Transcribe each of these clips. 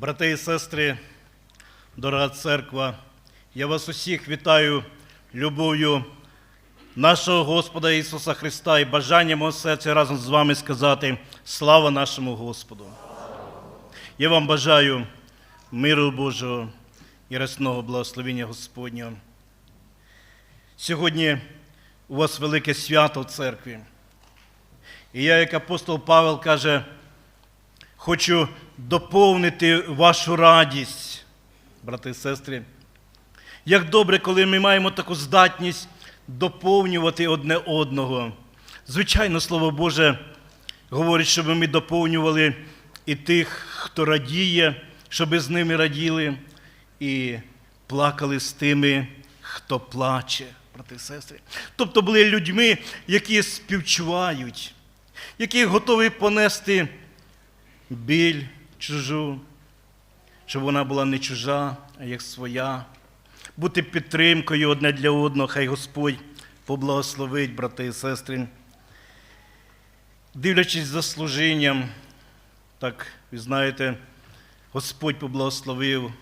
Брати і сестри, дорога церква, я вас усіх вітаю любов'ю нашого Господа Ісуса Христа і бажанням мого серця разом з вами сказати слава нашому Господу. Я вам бажаю миру Божого і рясного благословення Господнього. Сьогодні у вас велике свято в церкві. І я, як апостол Павел каже, хочу доповнити вашу радість, брати і сестри. Як добре, коли ми маємо таку здатність доповнювати одне одного. Звичайно, Слово Боже говорить, щоб ми доповнювали і тих, хто радіє, щоб з ними раділи, і плакали з тими, хто плаче, брати і сестри. Тобто були людьми, які співчувають, які готові понести біль чужу, щоб вона була не чужа, а як своя. Бути підтримкою одне для одного, хай Господь поблагословить, брати і сестри. Дивлячись за служінням, так, ви знаєте, Господь поблагословив.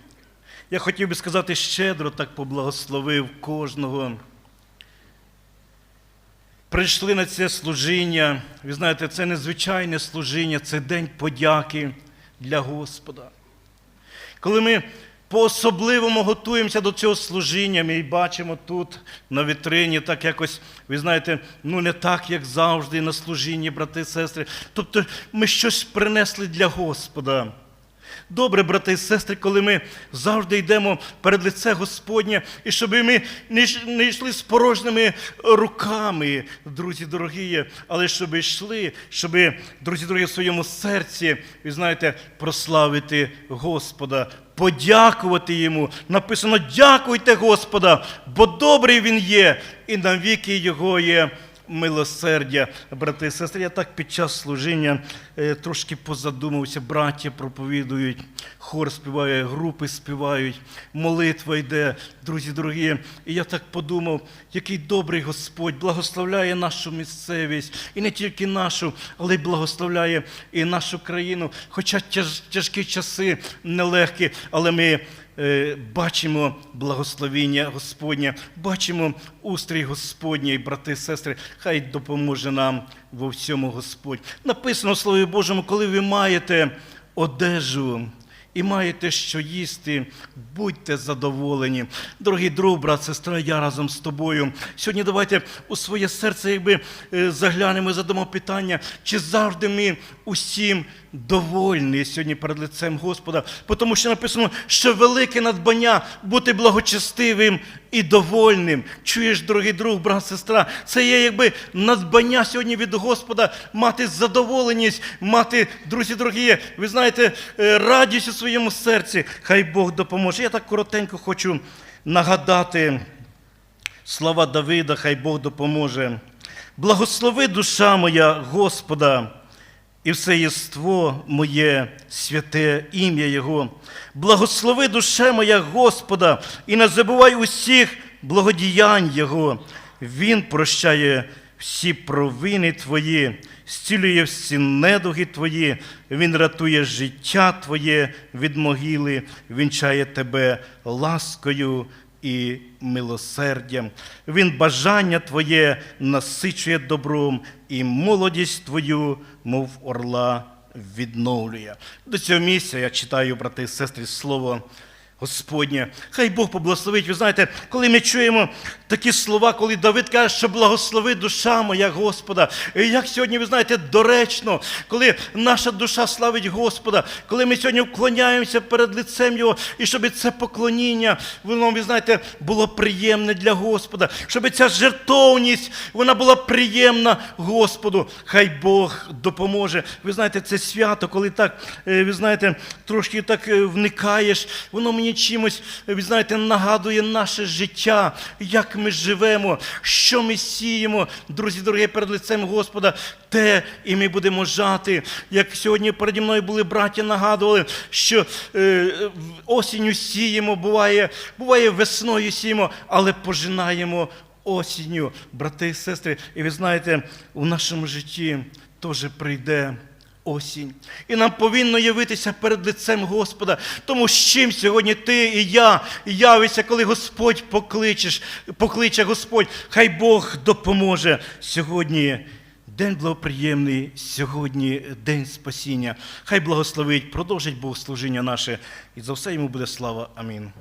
Я хотів би сказати, щедро так поблагословив кожного. Прийшли на це служіння. Ви знаєте, це незвичайне служіння, це день подяки для Господа. Коли ми по-особливому готуємося до цього служіння, ми і бачимо тут на вітрині, так якось, ви знаєте, ну не так, як завжди на служінні, брати сестри. Тобто ми щось принесли для Господа. Добре, брати і сестри, коли ми завжди йдемо перед лице Господнє, і щоб ми не йшли з порожніми руками, друзі дорогі, але щоб йшли, щоб, друзі дорогі, в своєму серці, ви знаєте, прославити Господа, подякувати Йому. Написано: дякуйте Господа, бо добрий Він є, і навіки Його є милосердя. Брати і сестри, я так під час служіння е, трошки позадумався, браття проповідують, хор співає, групи співають, молитва йде, друзі дорогі. І я так подумав, який добрий Господь благословляє нашу місцевість, і не тільки нашу, але й благословляє і нашу країну. Хоча тяж, тяжкі часи нелегкі, але ми бачимо благословіння Господнє, бачимо устрій Господній, брати і сестри, хай допоможе нам во всьому Господь. Написано в Слові Божому, коли ви маєте одежу. І маєте що їсти, будьте задоволені. Дорогий друг, брат, сестра, я разом з тобою. Сьогодні давайте у своє серце якби е, заглянемо і задамо питання, чи завжди ми усім довольні сьогодні перед лицем Господа. Тому що написано, що велике надбання бути благочестивим і довольним. Чуєш, дорогий друг, брат, сестра, це є якби надбання сьогодні від Господа, мати задоволеність, мати, друзі дорогі, ви знаєте, е, радість у своєму серці. Хай Бог допоможе. Я так коротенько хочу нагадати слова Давида, хай Бог допоможе. Благослови душа моя Господа і все єство моє, святе ім'я Його. Благослови душе моя Господа, і не забувай усіх благодіянь Його. Він прощає всі провини Твої, зцілює всі недуги Твої, Він рятує життя Твоє від могили, вінчає тебе ласкою і милосердям. Він бажання Твоє насичує добром, і молодість Твою, мов орла, відновлює. До цього місця я читаю, брати і сестри, слово Господнє. Хай Бог поблагословить. Ви знаєте, коли ми чуємо такі слова, коли Давид каже, що благослови душа моя Господа. І як сьогодні, ви знаєте, доречно, коли наша душа славить Господа, коли ми сьогодні вклоняємося перед лицем Його, і щоб це поклоніння, воно, ви знаєте, було приємне для Господа, щоб ця жертовність, вона була приємна Господу. Хай Бог допоможе. Ви знаєте, це свято, коли так, е, ви знаєте, трошки так е, вникаєш, воно мені чимось, ви знаєте, нагадує наше життя, як ми живемо, що ми сіємо, друзі дорогі, перед лицем Господа, те і ми будемо жати. Як сьогодні переді мною були браття, нагадували, що е, осінню сіємо, буває, буває весною сіємо, але пожинаємо осінню, брати і сестри. І ви знаєте, у нашому житті теж прийде осінь. І нам повинно явитися перед лицем Господа. Тому з чим сьогодні ти і я явиться, коли Господь покличеш, покличе Господь, хай Бог допоможе сьогодні. День благоприємний, сьогодні день спасіння. Хай благословить, продовжить Бог служіння наше, і за все йому буде слава. Амінь.